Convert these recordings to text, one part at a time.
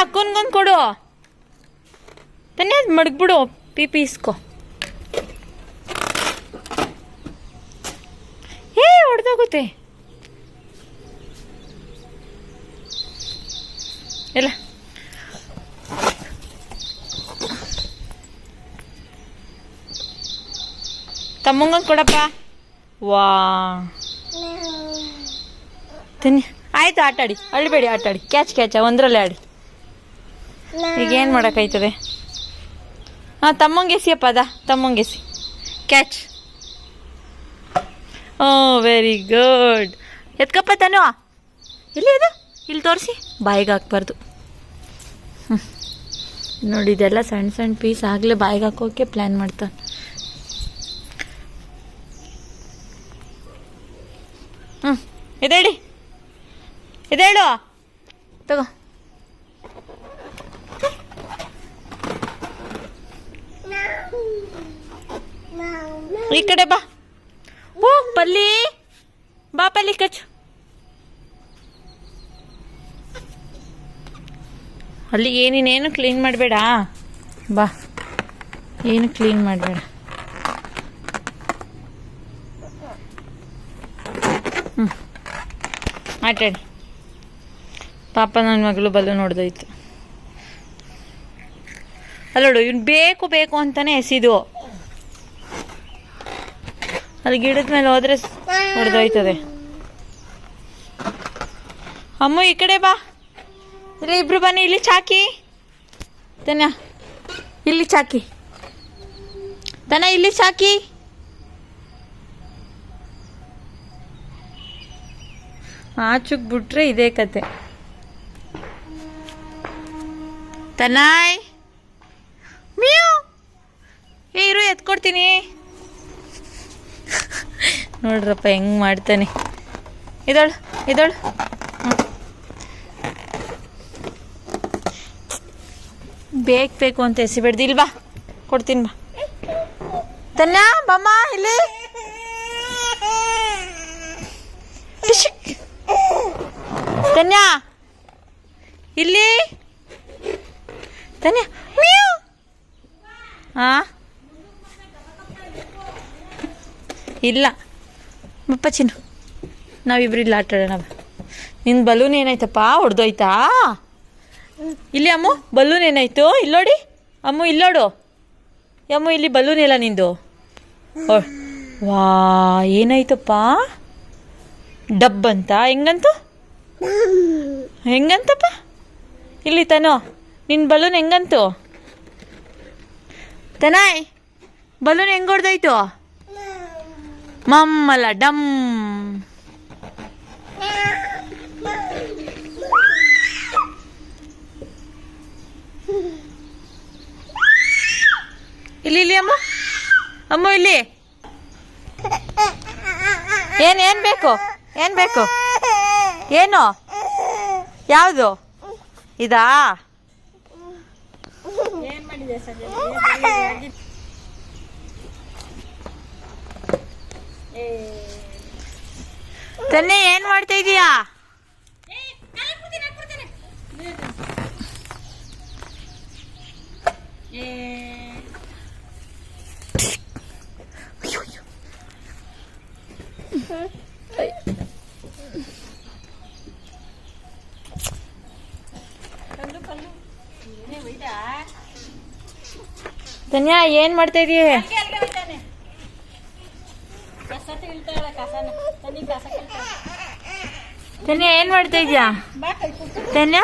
ಅಕ್ಕನ್ಗೊಂದು ಕೊಡು. ತನ್ನೇ ಮಡಗ್ಬಿಡು, P P ಏ, ಹೊಡೆದೋಗುತ್ತೆ. ಎಲ್ಲ. ತಮ್ಮಂಗೊಂದು ಕೊಡಪ್ಪ. ವಾ. ತಿನ್ನಿ. ಆಯ್ತು, ಆಟಾಡಿ. ಅಳ್ಬೇಡಿ, ಆಟಾಡಿ. ಕ್ಯಾಚ್, ಕ್ಯಾಚ, ಒಂದರಲ್ಲೇ ಆಡಿ. ಈಗ ಏನು ಮಾಡೋಕ್ಕಾಯ್ತದೆ? ಹಾಂ ತಮ್ಮಂಗೆಸಿಯಪ್ಪ ಅದ ತಮ್ಮಂಗೆಸಿ. ಕ್ಯಾಚ್ ಓ ವೆರಿ ಗುಡ್ ಎತ್ಕಪ್ಪ ತಾನು ಇಲ್ಲಿ ಇದು ಇಲ್ಲಿ ತೋರಿಸಿ. ಬಾಯಿಗೆ ಹಾಕ್ಬಾರ್ದು. ಹ್ಮ್. ನೋಡಿ, ಇದೆಲ್ಲ ಸಣ್ಣ ಸಣ್ಣ ಪೀಸ್ ಆಗಲೇ ಬಾಯಿಗೆ ಹಾಕೋಕೆ ಪ್ಲ್ಯಾನ್ ಮಾಡ್ತಾನೆ. ಹ್ಞೂ ಇದೇಳಿ. ಇದೇಳು. ತಗೋ. ಈ ಕಡೆ ಬಾ. ಓ, ಪಲ್ಲಿ. ಬಾ ಪಲ್ಲಿ ಕಚ್ಚು ಅಲ್ಲಿ ಏನಿನೇನು ಕ್ಲೀನ್ ಮಾಡಬೇಡ. ಬಾ. ಏನು ಕ್ಲೀನ್ ಮಾಡಬೇಡ. ಹ್ಞೂ ಆಟಾಡಿ ಪಾಪ ನನ್ನ ಮಗಳು ಬಲ್ಲು ನೋಡ್ದೋಯ್ತು. ಅಲ್ಲೋಡು, ಇವ್ನು ಬೇಕು ಬೇಕು ಅಂತಾನೆ ಎಸಿದು ಅಲ್ಲಿ ಗಿಡದ ಮೇಲೆ ಹೋದ್ರೆ ಹೊಡೆದೋಯ್ತದೆ. ಅಮ್ಮ, ಈ ಕಡೆ ಬಾ. ಇಲ್ಲಿ ಇಬ್ರು ಬನ್ನಿ, ಇಲ್ಲಿ ಚಾಕಿ. ತನ ಇಲ್ಲಿ ಚಾಕಿ. ತನ ಇಲ್ಲಿ ಚಾಕಿ. ಆಚುಕ್ ಬಿಟ್ರೆ ಇದೇ ಕತೆ. ತನಾಯ್ ಮೀ ಏ, ಇರು, ಎತ್ಕೊಡ್ತೀನಿ. ನೋಡ್ರಪ್ಪ, ಹೆಂಗ್ ಮಾಡ್ತಾನೆ. ಇದಳು ಇದಳು. ಬೇಕು ಬೇಕು ಅಂತ ಎಸಿಬೇಡ್ದು. ಇಲ್ಲಿ ಬಾ ಕೊಡ್ತೀನಿ ಬಾ. ತನ್ನ ಬಮ್ಮ, ಇಲ್ಲಿ. ತನ್ಯಾ ಇಲ್ಲಿ. ತನ್ಯಾ ಇಲ್ಲ. ಬಪ್ಪ ಚಿನ್ನು, ನಾವಿಬ್ರು ಇಲ್ಲಿ ಆಟ ಆಡೋಣ ನಿನ್ನ ಬಲೂನ್ ಏನಾಯ್ತಪ್ಪ? ಹೊಡೆದೋಯ್ತಾ ಇಲ್ಲಿ ಅಮ್ಮು, ಬಲೂನ್ ಏನಾಯ್ತು? ಇಲ್ಲೋಡಿ ಅಮ್ಮು ಇಲ್ಲೋಡು ಅಮ್ಮು, ಇಲ್ಲಿ ಬಲೂನ್ ಇಲ್ಲ ನಿಂದು. ವಾ, ಏನಾಯ್ತಪ್ಪ? ಡಬ್ ಅಂತ? ಹೆಂಗಂತು? ಹೆಂಗಂತಪ್ಪ? ಇಲ್ಲಿ ತನೋ ನಿನ್ನ ಬಲೂನ್ ಹೆಂಗಂತು? ತನಾಯ್, ಬಲೂನ್ ಹೆಂಗ್ ಹೊಡೆದೋಯ್ತು ಮಮ್ಮಲ್ಲ ಡಮ್. ಇಲ್ಲಿ ಇಲ್ಲಿ ಅಮ್ಮ. ಅಮ್ಮ, ಇಲ್ಲಿ. ಏನ್ ಏನ್ ಬೇಕು? ಏನ್ ಬೇಕು? ಏನು? ಯಾವುದು? ಇದಾ? ತನ್ನೆ ಏನ್ ಮಾಡ್ತಾ ಇದೀಯಾ? ಧನ್ಯಾ ಏನ್ ಮಾಡ್ತಾ ಇದೀಯ? ಧನ್ಯಾ ಏನ್ ಮಾಡ್ತಾ ಇದ್ಯಾ? ತನ್ಯಾ?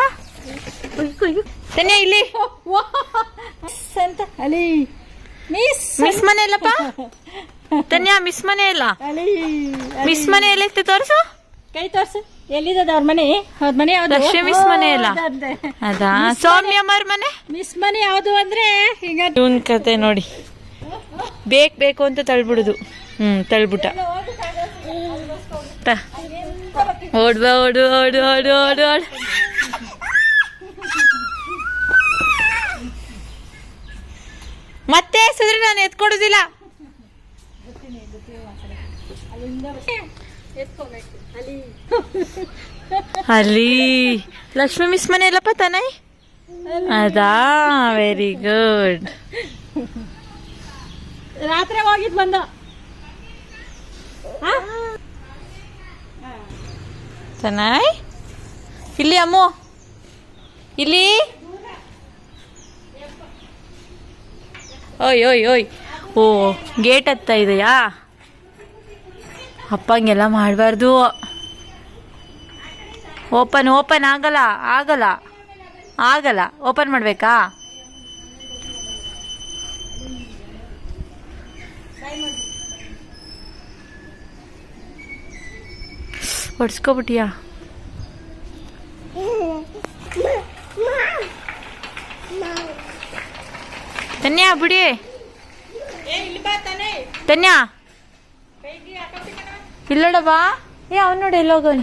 ತನ್ಯಾ ಇಲ್ಲಿ. ಅಂತ ಮಿಸ್ ಮಿಸ್ ಮನೆ ಇಲ್ಲಪ್ಪ? ತನ್ಯ ಮಿಸ್ ಮನೆ ಇಲ್ಲ? ಮಿಸ್ ಮನೆ ಎಲ್ಲೈತೆ ತೋರಿಸು? ಕೈ ತೋರಿಸು. ಎಲ್ಲಿದ ಅವ್ರ ಮನೆ? ಅವ್ರ ಮನೆ ಯಾವ್ದು? ಲಕ್ಷ್ಮಿ ಮಿಸ್ ಮನೆ ಇಲ್ಲ. ಅದಾ ಸೌಮ್ಯ ಅವ್ರ ಮನೆ? ಮಿಸ್ ಮನೆ ಯಾವ್ದು ಅಂದ್ರೆ ಈಗ ಇವನ್ ಕತೆ ನೋಡಿ. ಬೇಕ್ ಬೇಕು ಅಂತ ತಳ್ಬಿಡುದು. ಹ್ಮ್ ತಳ್ಬಿಟ್ಟ. ತ. ಓಡ್, ಓಡು ಓಡು ಓಡು ಓಡು. ಮತ್ತೆ ಎಸಿದ್ರೆ ನಾನು ಎತ್ಕೊಡುದಿಲ್ಲ. ಅಲ್ಲಿ. ಲಕ್ಷ್ಮಿ ಮಿಸ್ ಮನೆ ಇಲ್ಲಪ್ಪ ತನಯ್ ಅದಾ ವೆರಿ ಗುಡ್ ರಾತ್ರಿ ಹೋಗಿದ್ ಬಂದ? ಚೆನ್ನಾಯ್ ಇಲ್ಲಿ ಅಮ್ಮು. ಇಲ್ಲಿ? ಓಯ್ ಓಯ್ ಓಯ್. ಓ, ಗೇಟ್ ಹತ್ತ ಇದೆಯಾ? ಅಪ್ಪ ಹಂಗೆಲ್ಲ ಮಾಡಬಾರ್ದು. ಓಪನ್ ಓಪನ್ ಆಗಲ್ಲ ಆಗಲ್ಲ ಆಗಲ್ಲ. ಓಪನ್ ಮಾಡಬೇಕಾ? ಹೊಡ್ಸ್ಕೊಬಿಟ್ಟಿಯಾ ತನ್ಯಾ ಬಿಡಿ. ತನ್ಯಾ ಇಲ್ಲಡ ಬಾ. ಏ, ಅವ್ನು ನೋಡಿ ಎಲ್ಲೋಗೋನು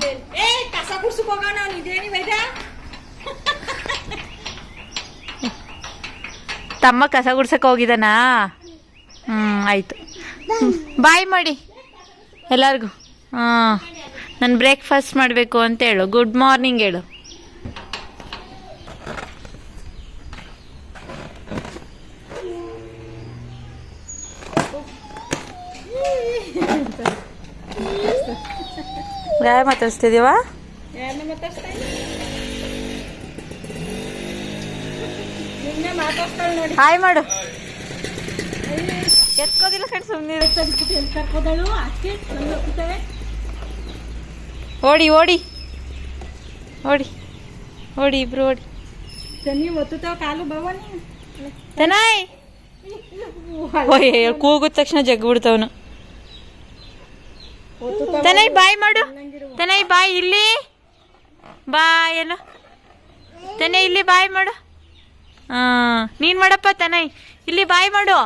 ತಮ್ಮ ಕಸ ಗುಡ್ಸಕ್ಕೆ ಹೋಗಿದ್ದಾನಾ? ಹ್ಞೂ ಆಯಿತು. ಬಾಯ್ ಮಾಡಿ. ಎಲ್ಲರಿಗೂ. ಹಾಂ ನಾನು ಬ್ರೇಕ್ಫಾಸ್ಟ್ ಮಾಡಬೇಕು ಅಂತ ಹೇಳು. ಗುಡ್ ಮಾರ್ನಿಂಗ್ ಹೇಳು. ಯಾರು ಮಾತಾಡ್ಸ್ತಿದ್ದೀವಾ ಹಾಯ್ ಮಾಡು. ಎತ್ಕೋದಿಲ್ಲ ಕಣ್ ಸುಮ್ಮನೆ ಓಡಿ ಓಡಿ. ಓಡಿ ಓಡಿ ಇಬ್ರು ಓಡಿ. ತನ್ನಿ ಒತ್ತುತ್ತಾವ ಕಾಲು ಭವಾನಿ? ತನಾಯ್. ಓಯ್ ಕೂಗಿದ ತಕ್ಷಣ ಜಗ್ಬಿಡ್ತವನು. ತನೈ ಬಾಯ್ ಮಾಡು. ತನೈ ಬಾಯ್ ಇಲ್ಲಿ. ಬಾಯ್ ಎಲ್ಲ ತನೈ ಇಲ್ಲಿ ಬಾಯ್ ಮಾಡು. ಹಾಂ ನೀನು ಮಾಡಪ್ಪ ತನೈ ಇಲ್ಲಿ ಬಾಯ್ ಮಾಡು.